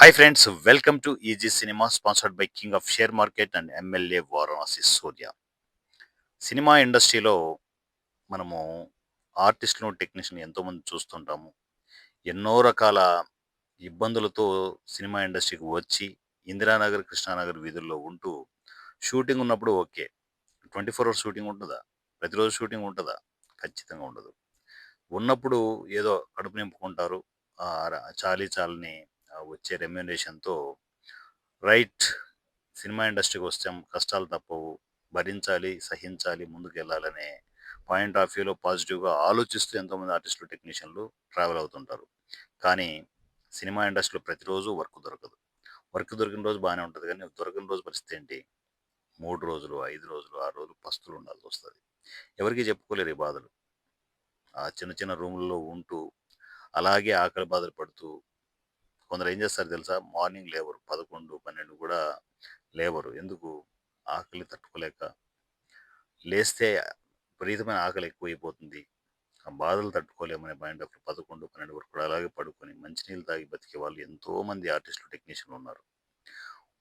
Hi friends welcome to easy cinema sponsored by king of share market and MLA Varanasi Surya cinema ఇండస్ట్రీలో మనము ఆర్టిస్టులను technician ఎంతోమంది చూస్తుంటాము. ఎన్నో రకాల ఇబ్బందులతో సినిమా ఇండస్ట్రీకి వచ్చి ఇందిరానగర్ కృష్ణానగర్ వీధుల్లో ఉంటూ షూటింగ్ ఉన్నప్పుడు okay. Twenty four hours shooting ఉంటుందా? ప్రతిరోజు షూటింగ్ ఉంటుందా? ఖచ్చితంగా ఉండదు. ఉన్నప్పుడు ఏదో కడుపు నింపుకుంటారు. ఆ ర- చాలీ చాలని వచ్చే రెమ్యునరేషన్తో రైట్ సినిమా ఇండస్ట్రీకి వచ్చాం కష్టాలు తప్పవు. భరించాలి సహించాలి ముందుకు వెళ్ళాలనే పాయింట్ ఆఫ్ వ్యూలో పాజిటివ్గా ఆలోచిస్తూ ఎంతోమంది ఆర్టిస్టులు టెక్నీషియన్లు ట్రావెల్ అవుతుంటారు. కానీ సినిమా ఇండస్ట్రీలో ప్రతిరోజు వర్క్ దొరకదు. వర్క్ దొరికిన రోజు బాగానే ఉంటుంది. కానీ దొరకని రోజు పరిస్థితి ఏంటి? మూడు రోజులు ఐదు రోజులు ఆరు రోజులు పస్తులు ఉండాల్సి వస్తుంది. ఎవరికి చెప్పుకోలేరు ఈ బాధలు. ఆ చిన్న చిన్న రూముల్లో ఉంటూ అలాగే ఆకలి బాధలు పడుతూ కొందరు ఏం చేస్తారు తెలుసా? మార్నింగ్ లేవరు. పదకొండు పన్నెండు కూడా లేవరు. ఎందుకు? ఆకలి తట్టుకోలేక. లేస్తే విపరీతమైన ఆకలి ఎక్కువైపోతుంది. ఆ బాధలు తట్టుకోలేమనే మైండ్ అప్పుడు పదకొండు పన్నెండు వరకు కూడా అలాగే పడుకొని మంచినీళ్ళు తాగి బతికే వాళ్ళు ఎంతో మంది ఆర్టిస్టులు టెక్నీషియన్లు ఉన్నారు.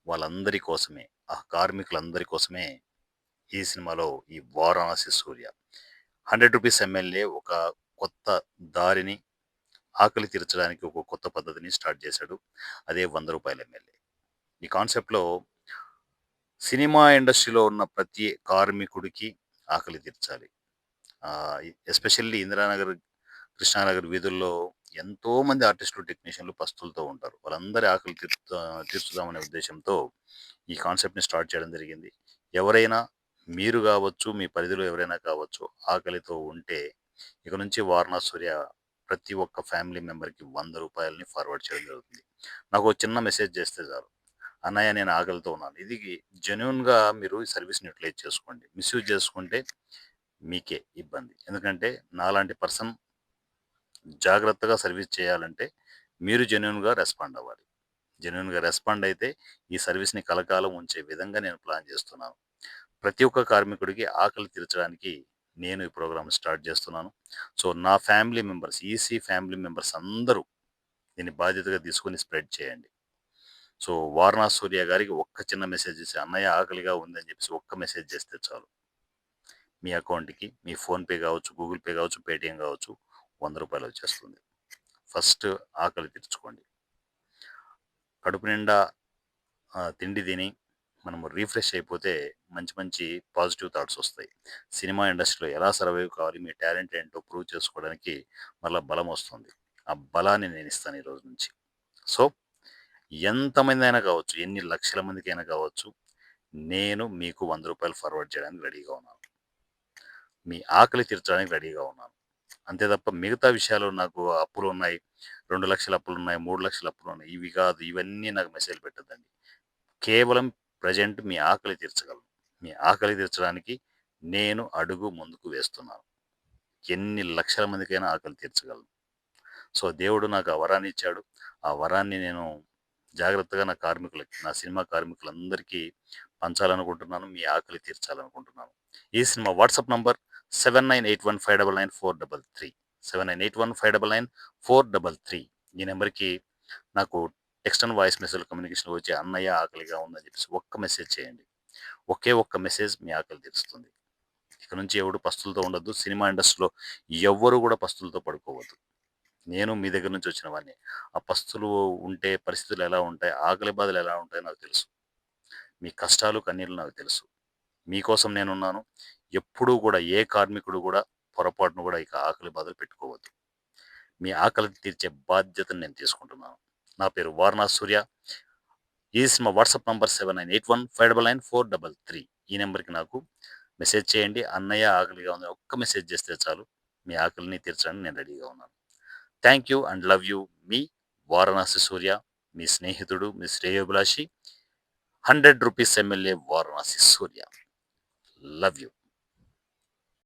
వాళ్ళందరి కోసమే ఆ కార్మికులందరి కోసమే ఈ సినిమాలో ఈ Varanasi Surya. Hundred rupees MLA ఒక కొత్త దారిని ఆకలి తీర్చడానికి ఒక కొత్త పద్ధతిని స్టార్ట్ చేశాడు. అదే వంద రూపాయల ఎమ్మెల్యే. ఈ కాన్సెప్ట్లో సినిమా ఇండస్ట్రీలో ఉన్న ప్రతి కార్మికుడికి ఆకలి తీర్చాలి. ఎస్పెషల్లీ ఇందిరానగర్ కృష్ణానగర్ వీధుల్లో ఎంతోమంది ఆర్టిస్టులు టెక్నీషియన్లు పస్తులతో ఉంటారు. వాళ్ళందరి ఆకలి తీర్చు తీర్చుదామనే ఉద్దేశంతో ఈ కాన్సెప్ట్ని స్టార్ట్ చేయడం జరిగింది. ఎవరైనా మీరు కావచ్చు మీ పరిధిలో ఎవరైనా కావచ్చు ఆకలితో ఉంటే ఇక నుంచి వారణా సూర్య ప్రతి ఒక్క ఫ్యామిలీ మెంబర్కి వంద రూపాయలని ఫార్వర్డ్ చేయడం జరుగుతుంది. నాకు ఒక చిన్న మెసేజ్ చేస్తే చాలు. అన్నయ్య నేను ఆకలితో ఉన్నాను. ఇది జెన్యున్గా మీరు ఈ సర్వీస్ని యూటిలైజ్ చేసుకోండి. మిస్యూజ్ చేసుకుంటే మీకే ఇబ్బంది. ఎందుకంటే నాలాంటి పర్సన్ జాగ్రత్తగా సర్వీస్ చేయాలంటే మీరు జెన్యున్గా రెస్పాండ్ అవ్వాలి. జెన్యున్గా రెస్పాండ్ అయితే ఈ సర్వీస్ని కలకాలం ఉంచే విధంగా నేను ప్లాన్ చేస్తున్నాను. ప్రతి ఒక్క కార్మికుడికి ఆకలి తీర్చడానికి నేను ఈ ప్రోగ్రామ్ స్టార్ట్ చేస్తున్నాను. సో నా family members easy family members అందరూ దీన్ని బాధ్యతగా తీసుకొని స్ప్రెడ్ చేయండి. సో వారణా సూర్య గారికి ఒక్క చిన్న మెసేజ్ చేసి అన్నయ్య ఆకలిగా ఉందని చెప్పేసి ఒక్క మెసేజ్ చేస్తే చాలు. మీ అకౌంట్కి మీ ఫోన్పే కావచ్చు గూగుల్ పే కావచ్చు పేటిఎం కావచ్చు వంద రూపాయలు వచ్చేస్తుంది. ఫస్ట్ ఆకలి తీర్చుకోండి. కడుపు నిండా తిండి తిని మనము రీఫ్రెష్ అయిపోతే మంచి మంచి పాజిటివ్ థాట్స్ వస్తాయి. సినిమా ఇండస్ట్రీలో ఎలా సర్వైవ్ కావాలి మీ టాలెంట్ ఏంటో ప్రూవ్ చేసుకోవడానికి మళ్ళీ బలం వస్తుంది. ఆ బలాన్ని నేను ఇస్తాను ఈ రోజు నుంచి. సో ఎంతమంది అయినా కావచ్చు ఎన్ని లక్షల మందికి అయినా కావచ్చు నేను మీకు వంద రూపాయలు ఫార్వర్డ్ చేయడానికి రెడీగా ఉన్నాను. మీ ఆకలి తీర్చడానికి రెడీగా ఉన్నాను. అంతే తప్ప మిగతా విషయాలు నాకు అప్పులు ఉన్నాయి రెండు లక్షల అప్పులు ఉన్నాయి మూడు లక్షల అప్పులు ఉన్నాయి ఇవి కాదు ఇవన్నీ నాకు మెసేజ్ పెట్టద్దండి. కేవలం ప్రజెంట్ మీ ఆకలి తీర్చగలను. మీ ఆకలి తీర్చడానికి నేను అడుగు ముందుకు వేస్తున్నాను. ఎన్ని లక్షల మందికైనా ఆకలి తీర్చగలను. సో దేవుడు నాకు ఆ వరాన్ని ఇచ్చాడు. ఆ వరాన్ని నేను జాగ్రత్తగా నా కార్మికులకి నా సినిమా కార్మికులందరికీ పంచాలనుకుంటున్నాను. మీ ఆకలి తీర్చాలనుకుంటున్నాను. ఈ cinema WhatsApp number seven nine eight one five double nine four double three. Seven nine eight one five double nine four double three. ఈ నెంబర్కి నాకు ఎక్స్టర్నల్ వాయిస్ మెసేజ్ కమ్యూనికేషన్ వచ్చి అన్నయ్య ఆకలిగా ఉందని చెప్పేసి ఒక్క మెసేజ్ చేయండి. ఒకే ఒక్క మెసేజ్ మీ ఆకలి తీరుస్తుంది. ఇక నుంచి ఎవడు పస్తులతో ఉండొద్దు. సినిమా ఇండస్ట్రీలో ఎవ్వరు కూడా పస్తులతో పడుకోవద్దు. నేను మీ దగ్గర నుంచి వచ్చిన వాడిని. ఆ పస్తులు ఉంటే పరిస్థితులు ఎలా ఉంటాయి? ఆకలి బాధలు ఎలా ఉంటాయో నాకు తెలుసు. మీ కష్టాలు కన్నీళ్ళు నాకు తెలుసు. మీకోసం నేనున్నాను. ఎప్పుడూ కూడా ఏ కార్మికుడు కూడా పొరపాటును కూడా ఇక ఆకలి బాధలు పెట్టుకోవద్దు. మీ ఆకలి తీర్చే బాధ్యతను నేను తీసుకుంటున్నాను. నా పేరు వారణా సూర్య. ఈ మా WhatsApp number seven nine eight one five double nine four double three. ఈ నెంబర్కి నాకు మెసేజ్ చేయండి. అన్నయ్య ఆకలిగా ఉంది. ఒక్క మెసేజ్ చేస్తే చాలు. మీ ఆకలిని తీర్చడానికి నేను రెడీగా ఉన్నాను. Thank you and love you. మీ వారణాసి సూర్య మీ స్నేహితుడు మీ శ్రేయోభిలాషి hundred rupees MLA Varanasi Surya. Love you.